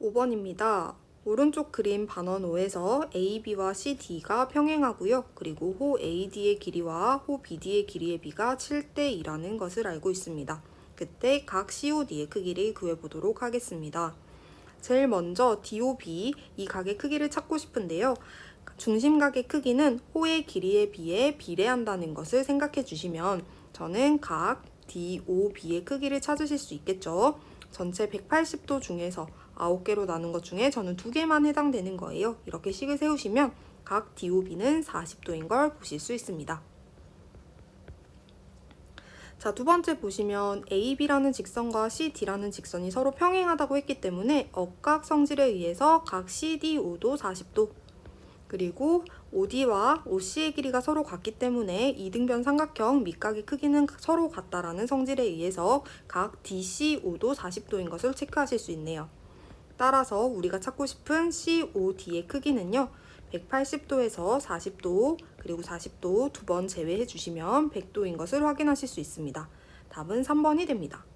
5번입니다. 오른쪽 그림 반원 5에서 AB와 CD가 평행하고요. 그리고 호 AD의 길이와 호 BD의 길이의 비가 7대 2라는 것을 알고 있습니다. 그때 각 COD의 크기를 구해보도록 하겠습니다. 제일 먼저 DOB 이 각의 크기를 찾고 싶은데요. 중심각의 크기는 호의 길이에 비해 비례한다는 것을 생각해 주시면 저는 각 DOB의 크기를 찾으실 수 있겠죠. 전체 180도 중에서 9개로 나눈 것 중에 저는 2개만 해당되는 거예요. 이렇게 식을 세우시면 각 DOB는 40도인 걸 보실 수 있습니다. 자, 두 번째 보시면 AB라는 직선과 CD라는 직선이 서로 평행하다고 했기 때문에 억각 성질에 의해서 각 CDO도 40도 그리고 OD와 OC의 길이가 서로 같기 때문에 이등변 삼각형 밑각의 크기는 서로 같다라는 성질에 의해서 각 DCO도 40도인 것을 체크하실 수 있네요. 따라서 우리가 찾고 싶은 COD의 크기는요. 180도에서 40도 그리고 40도 두 번 제외해 주시면 100도인 것을 확인하실 수 있습니다. 답은 3번이 됩니다.